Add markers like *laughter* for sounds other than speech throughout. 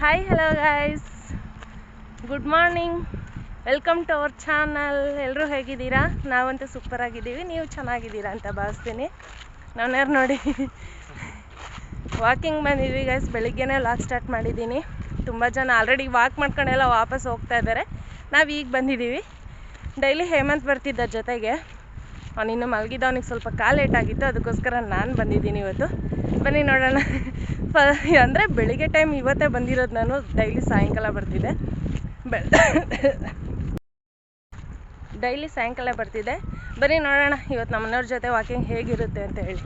Hi hello guys good morning welcome to our channel ಎಲ್ಲರೂ ಹೇಗಿದ್ದೀರಾ? ನಾವಂತೂ ಸೂಪರ್ ಆಗಿದ್ದೀವಿ. ನೀವು ಚೆನ್ನಾಗಿದ್ದೀರಾ ಅಂತ ಭಾವಿಸ್ತೀನಿ. ನಾವ್ಯಾರು ನೋಡಿ? ವಾಕಿಂಗ್ ಬಂದಿದ್ವಿ ಗೈಸ್ ಬೆಳಿಗ್ಗೆನೇ ಲಾಕ್ ಸ್ಟಾರ್ಟ್ ಮಾಡಿದ್ದೀನಿ. ತುಂಬ ಜನ ಆಲ್ರೆಡಿ ವಾಕ್ ಮಾಡ್ಕೊಂಡೆಲ್ಲ ವಾಪಸ್ ಹೋಗ್ತಾ ಇದ್ದಾರೆ. ನಾವು ಈಗ ಬಂದಿದ್ದೀವಿ. ಡೈಲಿ ಹೇಮಂತ್ ಬರ್ತಿದ್ದ ಜೊತೆಗೆ. ಅವ್ನು ಮಲಗಿದವನಿಗೆ ಸ್ವಲ್ಪ ಕಾಲು ಏಟಾಗಿತ್ತು ಅದಕ್ಕೋಸ್ಕರ ನಾನು ಬಂದಿದ್ದೀನಿ ಇವತ್ತು. ಬನ್ನಿ ನೋಡೋಣ. ಫ, ಅಂದರೆ ಬೆಳಿಗ್ಗೆ ಟೈಮ್ ಇವತ್ತೇ ಬಂದಿರೋದು ನಾನು ಡೈಲಿ ಸಾಯಂಕಾಲ ಬರ್ತಿದ್ದೆ ಬೆ ಡೈಲಿ ಸಾಯಂಕಾಲ ಬರ್ತಿದ್ದೆ ಬನ್ನಿ ನೋಡೋಣ ಇವತ್ತು ನಮ್ಮ ಮನೆಯವ್ರ ಜೊತೆ ವಾಕಿಂಗ್ ಹೇಗಿರುತ್ತೆ ಅಂತ ಹೇಳಿ.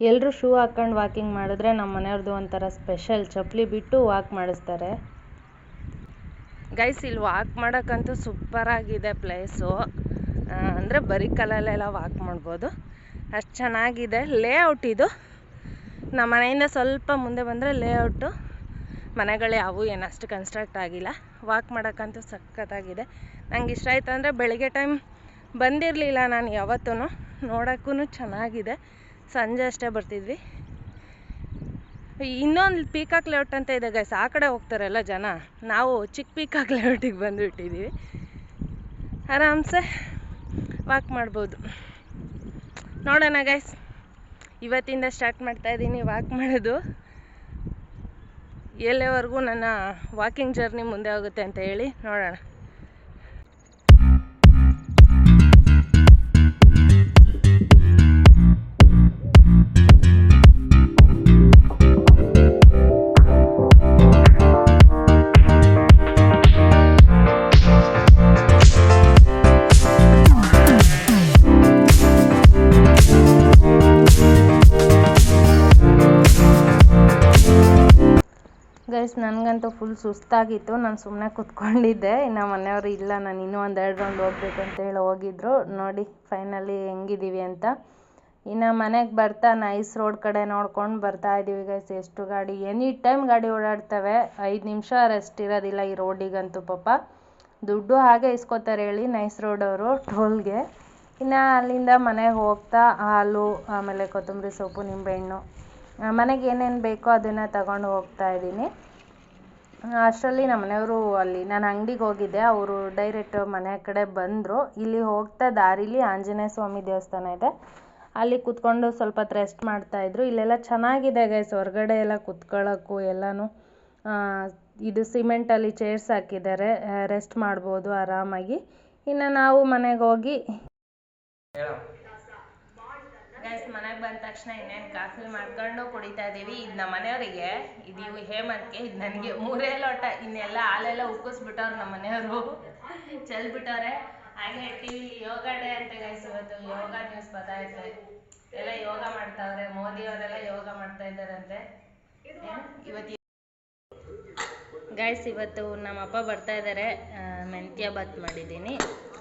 ಎಲ್ಲರೂ ಶೂ ಹಾಕ್ಕೊಂಡು ವಾಕಿಂಗ್ ಮಾಡಿದ್ರೆ ನಮ್ಮ ಮನೆಯವ್ರದ್ದು ಒಂಥರ ಸ್ಪೆಷಲ್ ಚಪ್ಪಲಿ ಬಿಟ್ಟು ವಾಕ್ ಮಾಡಿಸ್ತಾರೆ. ಗೈಸ್ ಇಲ್ಲಿ ವಾಕ್ ಮಾಡೋಕ್ಕಂತೂ ಸೂಪರಾಗಿದೆ ಪ್ಲೇಸು ಅಂದರೆ ಬರೀ ಕಲ್ಲಲ್ಲೆಲ್ಲ ವಾಕ್ ಮಾಡ್ಬೋದು. ಅಷ್ಟು ಚೆನ್ನಾಗಿದೆ. ಲೇಔಟ್ ಇದು. ನಮ್ಮ ಮನೆಯಿಂದ ಸ್ವಲ್ಪ ಮುಂದೆ ಬಂದರೆ ಲೇಔಟು ಮನೆಗಳು ಯಾವು ಏನು ಅಷ್ಟು ಕನ್ಸ್ಟ್ರಕ್ಟ್ ಆಗಿಲ್ಲ. ವಾಕ್ ಮಾಡೋಕ್ಕಂತೂ ಸಖತ್ತಾಗಿದೆ. ನಂಗೆ ಇಷ್ಟ ಆಯ್ತು ಅಂದರೆ ಬೆಳಿಗ್ಗೆ ಟೈಮ್ ಬಂದಿರಲಿಲ್ಲ ನಾನು ಯಾವತ್ತೂ ನೋಡೋಕ್ಕೂ ಚೆನ್ನಾಗಿದೆ. ಸಂಜೆ ಅಷ್ಟೇ ಬರ್ತಿದ್ವಿ. ಇನ್ನೊಂದು ಪೀಕಾಕ್ ಲೇಔಟ್ ಅಂತ ಇದೆ ಗೈಸ್ ಆ ಕಡೆ ಹೋಗ್ತಾರಲ್ಲ ಜನ. ನಾವು ಚಿಕ್ಕ ಪೀಕಾಕ್ ಲೇಔಟಿಗೆ ಬಂದುಬಿಟ್ಟಿದ್ದೀವಿ ಆರಾಮ್ಸೆ. ವಾಕ್ ಮಾಡ್ಬೋದು. ನೋಡೋಣ ಗೈಸ್ ಇವತ್ತಿಂದ ಸ್ಟಾರ್ಟ್ ಮಾಡ್ತಾ ಇದ್ದೀನಿ ವಾಕ್ ಮಾಡೋದು. ಎಲ್ಲಿವರೆಗೂ ನನ್ನ ವಾಕಿಂಗ್ ಜರ್ನಿ ಮುಂದೆ ಹೋಗುತ್ತೆ ಅಂತ ಹೇಳಿ ನೋಡೋಣ. ನನಗಂತೂ ಫುಲ್ ಸುಸ್ತಾಗಿತ್ತು. ನಾನು ಸುಮ್ಮನೆ ಕುತ್ಕೊಂಡಿದ್ದೆ. ಇನ್ನು ಮನೆಯವರು ಇಲ್ಲ. ನಾನು ಇನ್ನೂ ಒಂದು ಎರಡು ರೌಂಡ್ ಹೋಗ್ಬೇಕು ಅಂತೇಳಿ ಹೋಗಿದ್ರು. ನೋಡಿ ಫೈನಲಿ ಹೆಂಗಿದ್ದೀವಿ ಅಂತ. ಇನ್ನು ಮನೆಗೆ ಬರ್ತಾ ನೈಸ್ ರೋಡ್ ಕಡೆ ನೋಡ್ಕೊಂಡು ಬರ್ತಾ ಇದ್ದೀವಿ ಗೈಸ್ ಎಷ್ಟು ಗಾಡಿ ಎನಿ ಟೈಮ್ ಗಾಡಿ ಓಡಾಡ್ತವೆ. ಐದು ನಿಮಿಷ ರೆಸ್ಟ್ ಇರೋದಿಲ್ಲ ಈ ರೋಡಿಗಂತೂ ಪಾಪ. ದುಡ್ಡು ಹಾಗೆ ಇಸ್ಕೊತಾರೆ ಹೇಳಿ ನೈಸ್ ರೋಡ್ ಅವರು ಟೋಲ್ಗೆ ಇನ್ನು ಅಲ್ಲಿಂದ ಮನೆಗೆ ಹೋಗ್ತಾ, ಹಾಲು, ಆಮೇಲೆ ಕೊತ್ತಂಬರಿ ಸೊಪ್ಪು, ನಿಂಬೆಹಣ್ಣು. ಮನೆಗೆ ಏನೇನು ಬೇಕೋ ಅದನ್ನು ತಗೊಂಡು ಹೋಗ್ತಾ ಇದ್ದೀನಿ ಅಷ್ಟರಲ್ಲಿ ನಮ್ಮ ಮನೆಯವರು ಅಲ್ಲಿ, ನಾನು ಅಂಗಡಿಗೆ ಹೋಗಿದ್ದೆ. ಅವರು ಡೈರೆಕ್ಟ್ ಮನೆ ಕಡೆ ಬಂದರು. ಇಲ್ಲಿ ಹೋಗ್ತಾ ದಾರಿಲಿ ಆಂಜನೇಯ ಸ್ವಾಮಿ ದೇವಸ್ಥಾನ ಇದೆ. ಅಲ್ಲಿ ಕೂತ್ಕೊಂಡು ಸ್ವಲ್ಪ ಹೊತ್ತು ರೆಸ್ಟ್ ಮಾಡ್ತಾಯಿದ್ರು ಇಲ್ಲೆಲ್ಲ ಚೆನ್ನಾಗಿದೆ ಗೈಸ್ ಹೊರಗಡೆ ಎಲ್ಲ ಕುತ್ಕೊಳ್ಳೋಕ್ಕೂ ಎಲ್ಲನೂ ಇದು ಸಿಮೆಂಟಲ್ಲಿ ಚೇರ್ಸ್ ಹಾಕಿದ್ದಾರೆ. ರೆಸ್ಟ್ ಮಾಡ್ಬೋದು ಆರಾಮಾಗಿ. ಇನ್ನು ನಾವು ಮನೆಗೆ ಹೋಗಿ ಗೈಸ್ ಮನೆಗೆ ಬಂದ ತಕ್ಷಣ ಇನ್ನೇನು ಕಾಫಿ ಮಾಡ್ಕೊಂಡು ಕುಡಿತಾ ಇದ್ದೀವಿ ಇದು ನಮ್ಮ ಮನೆಯವರಿಗೆ, ಇದು ಇವು ಹೇಮಂತ್ಗೆ, ಇದು ನನಗೆ ಮೂರೇ ಲೋಟ, ಇನ್ನೆಲ್ಲ ಹಾಲೆಲ್ಲ ಉಕ್ಕಿಸ್ಬಿಟ್ಟವ್ರು ನಮ್ಮ ಮನೆಯವರು. ಚೆಲ್ಬಿಟ್ಟವ್ರೆ. ಹಾಗೆ ಟಿ ವಿ ಯೋಗ ಡೇ ಅಂತ ಗೈಸ್ ಇವತ್ತು ಯೋಗ ನ್ಯೂಸ್ ಬರ್ತಾಯಿದೆ ಎಲ್ಲ ಯೋಗ ಮಾಡ್ತಾವ್ರೆ, ಮೋದಿ ಅವರೆಲ್ಲ ಯೋಗ ಮಾಡ್ತಾ ಇದ್ದಾರಂತೆ? ಇವತ್ತು ಗೈಸ್ ಇವತ್ತು ನಮ್ಮ ಅಪ್ಪ ಬರ್ತಾ ಇದ್ದಾರೆ. ಮೆಂತ್ಯ ಬಾತ್ ಮಾಡಿದ್ದೀನಿ.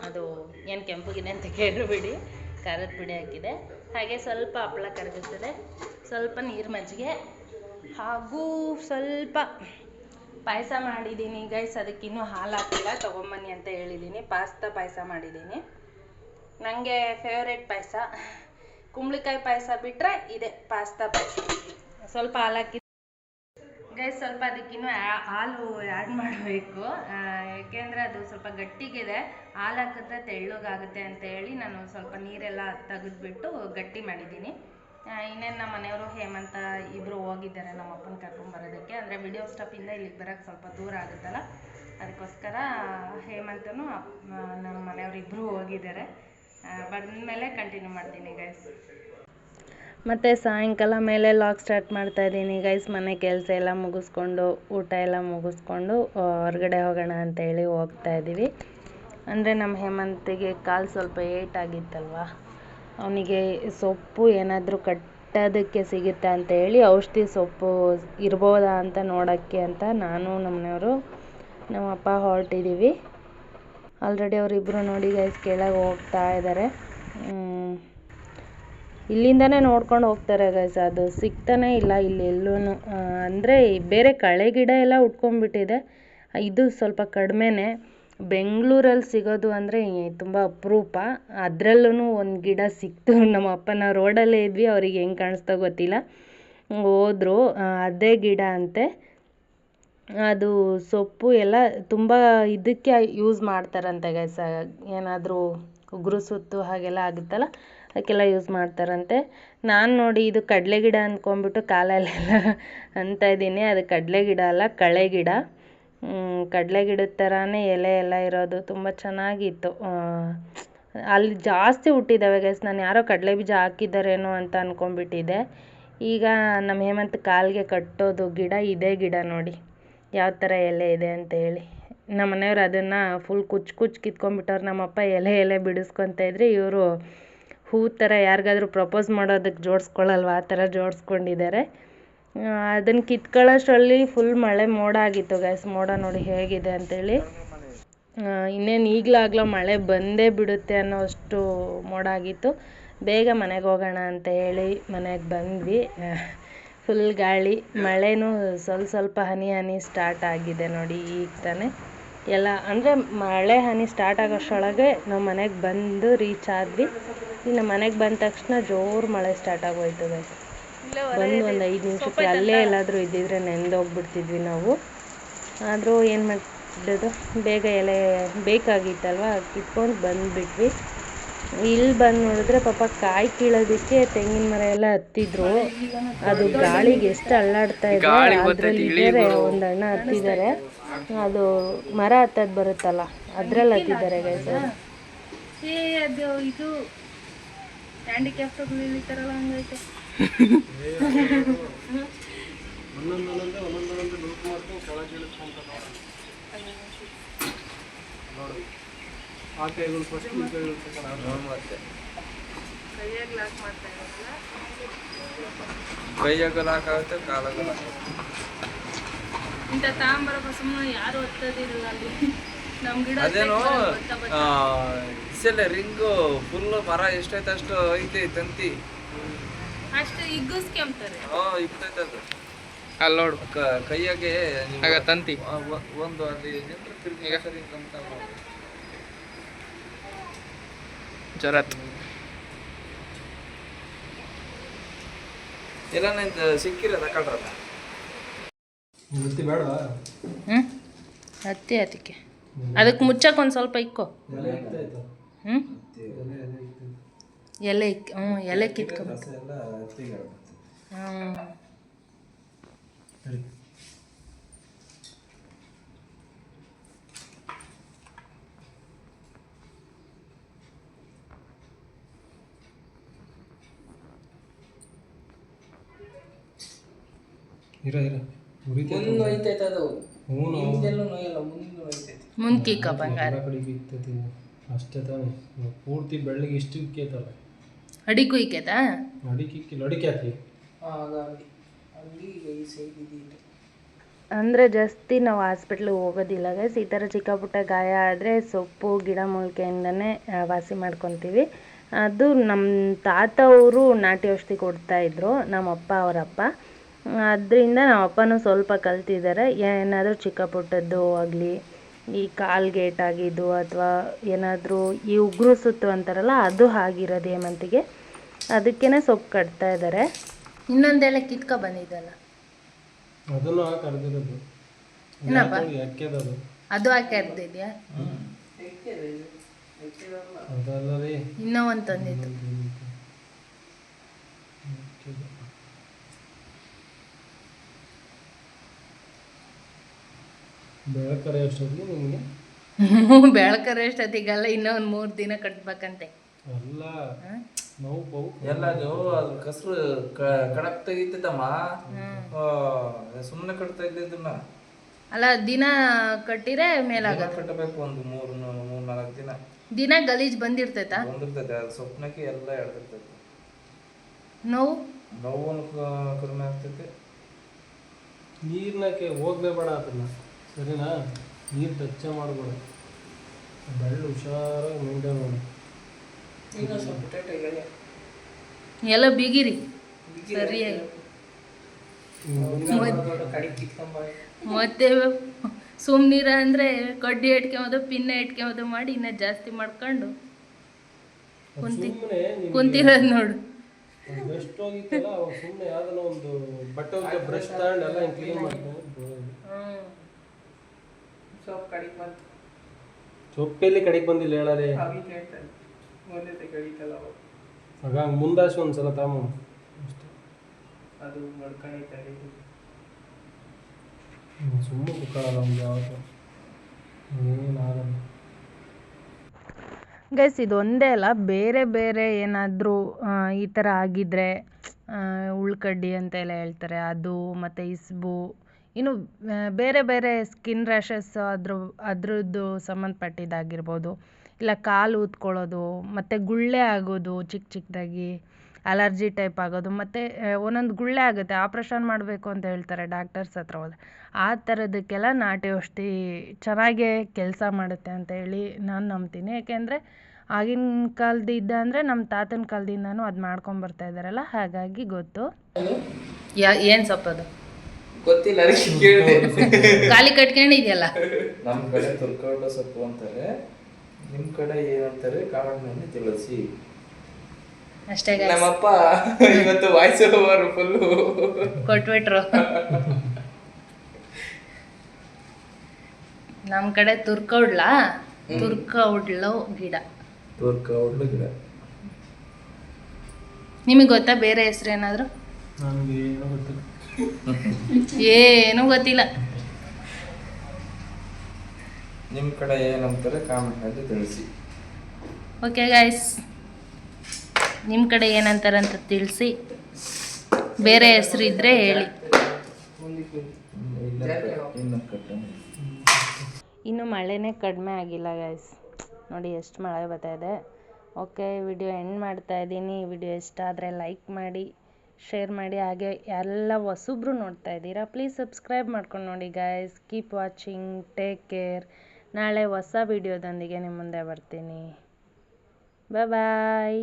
ಅದು ಏನು ಕೆಂಪುಗಿದೆ ಅಂತ ಕೇಳಿಬಿಡಿ, ಖಾರದ ಪುಡಿ ಹಾಕಿದೆ. ಹಾಗೆ ಸ್ವಲ್ಪ ಹಪ್ಪಳ ಕರಗುತ್ತದೆ. ಸ್ವಲ್ಪ ನೀರು ಮಜ್ಜಿಗೆ. ಹಾಗೂ ಸ್ವಲ್ಪ ಪಾಯಸ ಮಾಡಿದ್ದೀನಿ ಗೈಸ್ ಅದಕ್ಕಿನ್ನೂ ಹಾಲು ಹಾಕಿಲ್ಲ ತೊಗೊಂಬನ್ನಿ ಅಂತ ಹೇಳಿದ್ದೀನಿ. ಪಾಸ್ತಾ ಪಾಯಸ ಮಾಡಿದ್ದೀನಿ. ನನಗೆ ಫೇವ್ರೇಟ್ ಪಾಯಸ. ಕುಂಬಳಕಾಯಿ ಪಾಯಸ ಬಿಟ್ಟರೆ ಇದೆ ಪಾಸ್ತಾ ಪಾಯಸ. ಸ್ವಲ್ಪ ಹಾಲು ಹಾಕಿ ಗೈಸ್ ಸ್ವಲ್ಪ ಅದಕ್ಕಿನ್ನೂ ಹಾಲು ಆ್ಯಡ್ ಮಾಡಬೇಕು. ಏಕೆಂದರೆ ಅದು ಸ್ವಲ್ಪ ಗಟ್ಟಿಗಿದೆ, ಹಾಲು ಹಾಕಿದ್ರೆ ತೆಳ್ಳಗಾಗುತ್ತೆ ಅಂತ ಹೇಳಿ ನಾನು ಸ್ವಲ್ಪ ನೀರೆಲ್ಲ ತೆಗೆದ್ಬಿಟ್ಟು ಗಟ್ಟಿ ಮಾಡಿದ್ದೀನಿ. ಇನ್ನೇನು ನಮ್ಮ ಮನೆಯವರು ಹೇಮಂತ ಇಬ್ಬರು ಹೋಗಿದ್ದಾರೆ ನಮ್ಮ ಅಪ್ಪನ ಕರ್ಕೊಂಬರೋದಕ್ಕೆ ಅಂದರೆ ವಿಡಿಯೋ ಸ್ಟಾಪಿಂದ ಇಲ್ಲಿಗೆ ಬರೋಕ್ಕೆ ಸ್ವಲ್ಪ ದೂರ ಆಗುತ್ತಲ್ಲ? ಅದಕ್ಕೋಸ್ಕರ ಹೇಮಂತನು ನಮ್ಮ ಮನೆಯವರು ಇಬ್ಬರು ಹೋಗಿದ್ದಾರೆ. ಬಂದಮೇಲೆ ಕಂಟಿನ್ಯೂ ಮಾಡ್ತೀನಿ ಗೈಸ್ ಮತ್ತು ಸಾಯಂಕಾಲ ಮೇಲೆ ಲಾಗ್ ಸ್ಟಾರ್ಟ್ ಮಾಡ್ತಾ ಇದ್ದೀನಿ. ಗೈಸ್ ಮನೆ ಕೆಲಸ ಎಲ್ಲ ಮುಗಿಸ್ಕೊಂಡು, ಊಟ ಎಲ್ಲ ಮುಗಿಸ್ಕೊಂಡು ಹೊರಗಡೆ ಹೋಗೋಣ ಅಂತ ಹೇಳಿ ಹೋಗ್ತಾ ಇದ್ದೀವಿ. ಅಂದರೆ ನಮ್ಮ ಹೇಮಂತಿಗೆ ಕಾಲು ಸ್ವಲ್ಪ ಏಟಾಗಿತ್ತಲ್ವ ಅವನಿಗೆ ಸೊಪ್ಪು ಏನಾದರೂ ಕಟ್ಟೋದಕ್ಕೆ ಸಿಗುತ್ತೆ ಅಂತ ಹೇಳಿ ಔಷಧಿ ಸೊಪ್ಪು ಇರ್ಬೋದಾ ಅಂತ ನೋಡೋಕ್ಕೆ ಅಂತ ನಾನು, ನಮ್ಮನೆಯವರು, ನಮ್ಮ ಅಪ್ಪ ಹೊರಟಿದ್ದೀವಿ. ಆಲ್ರೆಡಿ ಅವರಿಬ್ಬರು ನೋಡಿ ಗೈಸ್ ಕೆಳಗೆ ಹೋಗ್ತಾ ಇದ್ದಾರೆ. ಇಲ್ಲಿಂದನೇ ನೋಡ್ಕೊಂಡು ಹೋಗ್ತಾರೆ ಗೈಸ್ ಅದು ಸಿಗ್ತಾನೆ ಇಲ್ಲ ಇಲ್ಲಿ ಎಲ್ಲೂ ಅಂದರೆ ಬೇರೆ ಕಳೆ ಗಿಡ ಎಲ್ಲ ಉಟ್ಕೊಂಡ್ಬಿಟ್ಟಿದೆ. ಇದು ಸ್ವಲ್ಪ ಕಡಿಮೆನೆ. ಬೆಂಗಳೂರಲ್ಲಿ ಸಿಗೋದು ಅಂದರೆ ತುಂಬ ಅಪರೂಪ. ಅದರಲ್ಲೂ ಒಂದು ಗಿಡ ಸಿಕ್ತು. ನಮ್ಮ ಅಪ್ಪನ ರೋಡಲ್ಲೇ ಇದ್ವಿ. ಅವ್ರಿಗೆ ಹೆಂಗೆ ಕಾಣಿಸ್ತೋ ಗೊತ್ತಿಲ್ಲ. ಹೋದರು. ಅದೇ ಗಿಡ ಅಂತೆ. ಅದು ಸೊಪ್ಪು ಎಲ್ಲ ತುಂಬ ಇದಕ್ಕೆ ಯೂಸ್ ಮಾಡ್ತಾರಂತೆ ಗೈಸ ಏನಾದರೂ ಉಗುರು ಸುತ್ತು ಹಾಗೆಲ್ಲ ಆಗುತ್ತಲ್ಲ? ಅದಕ್ಕೆಲ್ಲ ಯೂಸ್ ಮಾಡ್ತಾರಂತೆ. ನಾನು ನೋಡಿ ಇದು ಕಡಲೆ ಗಿಡ ಅಂದ್ಕೊಂಬಿಟ್ಟು ಕಾಲಲ್ಲೆಲ್ಲ ಅಂತ ಇದ್ದೀನಿ. ಅದು ಕಡಲೆ ಗಿಡ ಅಲ್ಲ, ಕಳೆ ಗಿಡ. ಕಡಲೆ ಗಿಡದ ಥರನೇ ಎಲೆ ಎಲ್ಲ ಇರೋದು. ತುಂಬ ಚೆನ್ನಾಗಿತ್ತು. ಅಲ್ಲಿ ಜಾಸ್ತಿ ಹುಟ್ಟಿದ್ದಾವೆ ಗೈಸ್ ನಾನು ಯಾರೋ ಕಡಲೆ ಬೀಜ ಹಾಕಿದ್ದಾರೇನೋ ಅಂತ ಅಂದ್ಕೊಂಬಿಟ್ಟಿದ್ದೆ ಈಗ ನಮ್ಮ ಹೇಮಂತ್ ಕಾಲಿಗೆ ಕಟ್ಟೋದು ಗಿಡ, ಇದೇ ಗಿಡ ನೋಡಿ. ಯಾವ ಥರ ಎಲೆ ಇದೆ ಅಂತ ಹೇಳಿ. ನಮ್ಮ ಮನೆಯವ್ರು ಅದನ್ನು ಫುಲ್ ಕುಚ್ಚು ಕುಚ್ಚು ಕಿತ್ಕೊಂಡ್ಬಿಟ್ಟವ್ರು. ನಮ್ಮಪ್ಪ ಎಲೆ ಎಲೆ ಬಿಡಿಸ್ಕೊತ ಇದ್ರೆ ಇವರು ಹೂ ಥರ ಯಾರಿಗಾದ್ರೂ ಪ್ರಪೋಸ್ ಮಾಡೋದಕ್ಕೆ ಜೋಡಿಸ್ಕೊಳ್ಳಲ್ವ? ಆ ಥರ ಜೋಡಿಸ್ಕೊಂಡಿದ್ದಾರೆ. ಅದನ್ನು ಕಿತ್ಕೊಳ್ಳೋಷ್ಟರಲ್ಲಿ ಫುಲ್ ಮಳೆ ಮೋಡ ಆಗಿತ್ತು ಗ್ಯಾಸ್ ಮೋಡ ನೋಡಿ ಹೇಗಿದೆ ಅಂತೇಳಿ. ಇನ್ನೇನು ಈಗಲಾಗ್ಲೋ ಮಳೆ ಬಂದೇ ಬಿಡುತ್ತೆ ಅನ್ನೋ ಅಷ್ಟು ಮೋಡ ಆಗಿತ್ತು. ಬೇಗ ಮನೆಗೆ ಹೋಗೋಣ ಅಂತ ಹೇಳಿ ಮನೆಗೆ ಬಂದ್ವಿ. ಫುಲ್ ಗಾಳಿ. ಮಳೆನೂ ಸ್ವಲ್ಪ ಸ್ವಲ್ಪ ಹನಿ ಹನಿ ಸ್ಟಾರ್ಟ್ ಆಗಿದೆ ನೋಡಿ ಈಗ ತಾನೇ. ಎಲ್ಲ ಅಂದರೆ ಮಳೆ ಹನಿ ಸ್ಟಾರ್ಟ್ ಆಗೋಷ್ಟರೊಳಗೆ ನಾವು ಮನೆಗೆ ಬಂದು ರೀಚ್ ಆದ್ವಿ. ಇನ್ನು ಮನೆಗೆ ಬಂದ ತಕ್ಷಣ ಜೋರು ಮಳೆ ಸ್ಟಾರ್ಟ್ ಆಗೋಯ್ತು guys. ಬಂದು ಒಂದು ಐದು ನಿಮಿಷಕ್ಕೆ ಅಲ್ಲೇ ಎಲ್ಲಾದರೂ ಇದ್ದಿದ್ರೆ ನೆಂದೋಗ್ಬಿಡ್ತಿದ್ವಿ ನಾವು. ಆದರೂ ಏನು ಮಾಡೋದು ಬೇಗ ಎಲೆ ಬೇಕಾಗಿತ್ತಲ್ವ? ಕಿತ್ಕೊಂಡು ಬಂದುಬಿಟ್ವಿ. ಇಲ್ಲಿ ಬಂದು ನೋಡಿದ್ರೆ ಪಾಪ ಕಾಯಿ ಕೀಳೋದಕ್ಕೆ ತೆಂಗಿನ ಮರ ಎಲ್ಲ ಹತ್ತಿದ್ರು. ಅದು ಗಾಳಿಗೆ ಎಷ್ಟು ಅಲ್ಲಾಡ್ತಾ ಇದೆ ಅದ್ರಲ್ಲಿ ಇದ್ದಾರೆ ಒಂದು ಅಣ್ಣ ಹತ್ತಿದ್ದಾರೆ ಅದು ಮರ ಹತ್ತದ್ ಬರುತ್ತಲ್ಲ ಅದ್ರಲ್ಲಿ ಹತ್ತಿದ್ದಾರೆ ಗೈಸ್ ಅದು ಇದು ಹ್ಯಾಂಡಿಕ್ಯಾಪ್ ಇಳಿತಾರಲ್ಲ ಹಂಗೈತೆ. ಕೈಯಾಗ ಲಾಕ್ ಆಗುತ್ತೆ ಕಾಲಾಗ ಲಾಕ್ ಇಂಥ ತಾಂಬರಪ್ಪ ಸುಮ್ಮನೆ ಯಾರು ಒತ್ತೋದಿರಲ್ಲ ಅಲ್ಲಿ. ನಮ್ ಗಿಡ ಅದೇನು ಇಸೆಲ್ಲ ರಿಂಗು ಫುಲ್ ಮರ ಎಷ್ಟೈತೆ ಅಷ್ಟು ಐತೆ ತಂತಿ. ಅಷ್ಟು ಇಗ್ಗಿಸ್ಕೊಂತಾರೆ ಹಾ ಇಪ್ಪತ್ತೈತೆ ಅದು. ಅಲ್ಲಿ ನೋಡು. ಕೈಯಾಗೆ ನೀವು ತಂತಿ. ಒಂದು ಅಲ್ಲಿ ನಿಂತ್ರೆ ತಿರ್ಗಿ ಸರಿ ಅಂತ ಜರತ್ ಎಲ್ಲ ನಿಂತ ಸಿಕ್ಕಿರ ತಗೊಳ್ರಲ್ಲ ಹ್ಞೂ ಹತ್ತಿ ಅದಕ್ಕೆ. ಅದಕ್ಕೆ ಮುಚ್ಚಕ್ಕೆ ಒಂದು ಸ್ವಲ್ಪ ಇಕ್ಕೋ. ಹ್ಞೂ ಎಲೆ ಇಕ್ ಹ್ಞೂ ಎಲೆ ಕಿತ್ಕೋಬೇಕು. ಹ್ಞೂ ಇರ ಇರ. ಉರಿತೈತೆ ಹ್ಞೂ ಮುಂದೆ ಕಿಕ್ಕ ಬಂಗಾರ. ಎಲ್ಲ ಕಡೆಗೆ ಇರ್ತೈತಿ ಅಷ್ಟೇ ತಾನೆ. ಇವಾಗ ಪೂರ್ತಿ ಬೆಳ್ಳಗೆ ಇಷ್ಟು ಇಕ್ಕೈತಲ್ಲ ಅಡಿಗೂ ಇಕ್ಕೇತಾ ಅಡಿಕೆ ಇಕ್ಕಿಲ್ಲ. ಅಡಿಕೆ ಹಾಕಿ ಅಂದರೆ ಜಾಸ್ತಿ ನಾವು ಹಾಸ್ಪಿಟ್ಲಿಗೆ ಹೋಗೋದಿಲ್ಲ ಗೈಸ್ ಈ ಥರ ಚಿಕ್ಕ ಪುಟ್ಟ ಗಾಯ ಆದರೆ ಸೊಪ್ಪು ಗಿಡ ಮೂಲಿಕೆಯಿಂದನೇ ಆ, ವಾಸಿ ಮಾಡ್ಕೊತೀವಿ. ಅದು ನಮ್ಮ ತಾತ ಅವರು ನಾಟಿ ಔಷಧಿ ಕೊಡ್ತಾಯಿದ್ರು ನಮ್ಮ ಅಪ್ಪ ಅವರಪ್ಪ. ಅದರಿಂದ ನಮ್ಮ ಅಪ್ಪನೂ ಸ್ವಲ್ಪ ಕಲ್ತಿದ್ದಾರೆ ಏನಾದರೂ ಚಿಕ್ಕ ಪುಟ್ಟದ್ದು ಆಗಲಿ ಈ ಕಾಲ್ಗೇಟ್ ಆಗಿದ್ದು ಅಥವಾ ಏನಾದರೂ ಈ ಉಗುರು ಸುತ್ತು ಅಂತಾರಲ್ಲ ಅದು ಆಗಿರೋದು ಹೇಮಂತಿಗೆ. ಅದಕ್ಕೇ ಸೊಪ್ಪು ಕಟ್ತಾ ಇದ್ದಾರೆ ಇನ್ನೊಂದೆಲ್ಲ ಕಿತ್ಕೊ ಬಂದಿದ್ದಲ್ಲ. ಅದು ಹಾಕಿ ಅರ್ದಿದ್ಯಾ ಇನ್ನೂ ಒಂದು ತಂದಿತ್ತು ಬೆಳಕರೆ ಅಷ್ಟೊತ್ತಿಗೆ ನಿಮಗೆ? *laughs* ಬೆಳಕರೆ ಅಷ್ಟೊತ್ತಿಗೆಲ್ಲ ಇನ್ನೂ ಒಂದು ಮೂರು ದಿನ ಕಟ್ಬೇಕಂತೆ. ಎಲ್ಲ ನೋವು ಪವು ಎಲ್ಲ ನೀವು ಅದ್ರ ಕಸ್ರು ಕಡಕ್ ತೆಗಿತೈತಮ್ಮ ಸುಮ್ಮನೆ ಕಟ್ತಾ ಇದ್ದಿದ್ದನ್ನ. ಅಲ್ಲ ದಿನ ಕಟ್ಟಿರೆ ಮೇಲಾಗತ್ತೆ. ಕಟ್ಟಬೇಕು ಒಂದು ಮೂರು ಮೂರು ನಾಲ್ಕು ದಿನ. ದಿನ ಗಲೀಜ್ ಬಂದಿರ್ತೈತಾ? ಬಂದಿರ್ತೈತೆ ಅದು ಸ್ವಪ್ನಕ್ಕೆ ಎಲ್ಲ ಎಳ್ದಿರ್ತೈತೆ. ನೋವು? ನೋವು ಕಡಿಮೆ ಆಗ್ತೈತೆ. ನೀರ್ನಕ್ಕೆ ಹೋಗ್ಲೇಬೇಡ ಅದನ್ನ. ಸರಿನಾ? ನೀರು ಟಚ್ ಮಾಡ್ಬೇಡ. ಬೆಳ್ಳು ಹುಷಾರಾಗಿ ಮೇಂಟೈನ್ ಮಾಡಿ. ಎಲ್ಲ ಬಿಗಿರಿ. ಸರಿಯಾಗಿ. ಮತ್ತೆ ಸುಮ್ನಿರ ಅಂದರೆ ಕಡ್ಡಿ ಇಟ್ಕೊಂಬೋದು ಪಿನ್ನ ಇಟ್ಕೊಂಬೋದು ಮಾಡಿ ಇನ್ನೂ ಜಾಸ್ತಿ ಮಾಡ್ಕೊಂಡು ಕುಂತಿ ಕುಂತಿರೋದು ನೋಡು. ಬೆಸ್ಟ್ ಹೋಗಿತ್ತಲ್ಲ ಅವಾಗ ಸುಮ್ಮನೆ ಯಾವ್ದನ್ನ ಒಂದು ಬಟ್ಟೆ ಬ್ರಷ್ ತಗೊಂಡೆಲ್ಲ ಕ್ಲೀನ್ ಮಾಡ್ಕೊಂಡು ಹ್ಞೂ ಕಡಿಗೆ ಬಂತು. ಸೊಪ್ಪೆಲ್ಲಿ ಕಡೆಗೆ ಬಂದಿಲ್ಲ ಹೇಳಲೇ ಅವಿ ಕೇಳ್ತಾನೆ ಒಂದೇ ಕಡಿತಲ್ಲ ಅವಾಗ. ಆಗ ಮುಂದಾಸು ಮುಂದಾಶು ಒಂದ್ಸಲ ತಾಮ ಅಷ್ಟೇ. ಅದು ಮಡ್ಕೊಂಡೈತೆ ಸುಮ್ಮನೆ ಕುಕ್ಕಳಲ್ಲ ಒಂದು ಯಾವತ್ತು ಏನಾಗಲ್ಲ. ಗೈಸ್ ಇದು ಒಂದೇ ಅಲ್ಲ ಬೇರೆ ಬೇರೆ ಏನಾದರೂ ಈ ಥರ ಆಗಿದ್ರೆ ಉಳ್ಕಡ್ಡಿ ಉಳ್ಕಡ್ಡಿ ಅಂತೆಲ್ಲ ಹೇಳ್ತಾರೆ. ಅದು ಮತ್ತು ಇಸ್ಬು ಇನ್ನು ಬೇರೆ ಬೇರೆ ಸ್ಕಿನ್ ರ್ಯಾಷಸ್ ಅದ್ರ, ಅದ್ರದ್ದು ಸಂಬಂಧಪಟ್ಟಿದ್ದಾಗಿರ್ಬೋದು. ಇಲ್ಲ ಕಾಲು ಊದ್ಕೊಳ್ಳೋದು, ಮತ್ತು ಗುಳ್ಳೆ ಆಗೋದು ಚಿಕ್ಕ ಚಿಕ್ಕದಾಗಿ ಅಲರ್ಜಿ ಟೈಪ್ ಆಗೋದು, ಮತ್ತು ಒಂದೊಂದು ಗುಳ್ಳೆ ಆಗುತ್ತೆ. ಆಪ್ರೇಷನ್ ಮಾಡಬೇಕು ಅಂತ ಹೇಳ್ತಾರೆ ಡಾಕ್ಟರ್ಸ್ ಹತ್ರ ಹೋದ್ರೆ. ಆ ಥರದಕ್ಕೆಲ್ಲ ನಾಟಿ ಔಷಧಿ ಚೆನ್ನಾಗೇ ಕೆಲಸ ಮಾಡುತ್ತೆ ಅಂತ ಹೇಳಿ ನಾನು ನಂಬ್ತೀನಿ. ಯಾಕೆಂದರೆ, ಆಗಿನ ಕಾಲದಿಂದ ಅಂದರೆ ನಮ್ಮ ತಾತನ ಕಾಲದಿಂದನೂ ಅದು ಮಾಡ್ಕೊಂಬರ್ತಾ ಇದ್ದಾರಲ್ಲ ಹಾಗಾಗಿ ಗೊತ್ತು. ಏನು ಸೊಪ್ಪದು? ಗೊತ್ತಿಲ್ಲ ಅದಕ್ಕೆ ಕೇಳಿದೆ. ಖಾಲಿ ಕಟ್ಕೊಂಡಿದ್ಯಲ್ಲ. ನಮ್ಮ ಕಡೆ ತುರ್ಕೌಟ ಸೊಪ್ಪು ಅಂತಾರೆ. ನಿಮ್ಮ ಕಡೆ ಏನಂತಾರೆ ಕಾಮೆಂಟ್ನಲ್ಲಿ ತಿಳಿಸಿ ಅಷ್ಟೇ. ನಮ್ಮಪ್ಪ ಇವತ್ತು ವಾಯ್ಸ್ ಓವರ್ ಫುಲ್ಲು ಕೊಟ್ಬಿಟ್ರು. ನಮ್ಮ ಕಡೆ ತುರ್ಕೌಡ್ಲ? ತುರ್ಕೌಡ್ಲು ಗಿಡ. ತುರ್ಕೌಡ್ಲು ಗಿಡ. ನಿಮಗೆ ಗೊತ್ತಾ ಬೇರೆ ಹೆಸರು ಏನಾದರೂ? ನನಗೆ ಏನೋ ಗೊತ್ತಿಲ್ಲ. ಏನೂ ಗೊತ್ತಿಲ್ಲ. ನಿಮ್ಮ ಕಡೆ ಏನಂತಾರೆ ಕಾಮೆಂಟ್ನಲ್ಲಿ ತಿಳಿಸಿ. ಓಕೆ ಗಾಯ್ಸ್ ನಿಮ್ಮ ಕಡೆ ಏನಂತಾರಂತ ತಿಳಿಸಿ. ಬೇರೆ ಹೆಸರು ಇದ್ದರೆ ಹೇಳಿ. ಇನ್ನು ಮಳೆನೇ ಕಡಿಮೆ ಆಗಿಲ್ಲ ಗಾಯ್ಸ್ ನೋಡಿ ಎಷ್ಟು ಮಳೆ ಬರ್ತಾ ಇದೆ. ಓಕೆ ವಿಡಿಯೋ ಎಂಡ್ ಮಾಡ್ತಾ ಇದ್ದೀನಿ ವಿಡಿಯೋ ಇಷ್ಟ ಆದರೆ ಲೈಕ್ ಮಾಡಿ. ಶೇರ್ ಮಾಡಿ, ಹಾಗೆ ಎಲ್ಲ ಹೊಸಬ್ರು ನೋಡ್ತಾ ಇದ್ದೀರಾ ಪ್ಲೀಸ್ ಸಬ್ಸ್ಕ್ರೈಬ್ ಮಾಡ್ಕೊಂಡು ನೋಡಿ guys keep watching take care ನಾಳೆ ಹೊಸ ವಿಡಿಯೋದೊಂದಿಗೆ ನಿಮ್ಮ ಮುಂದೆ ಬರ್ತೀನಿ. ಬಾಯ್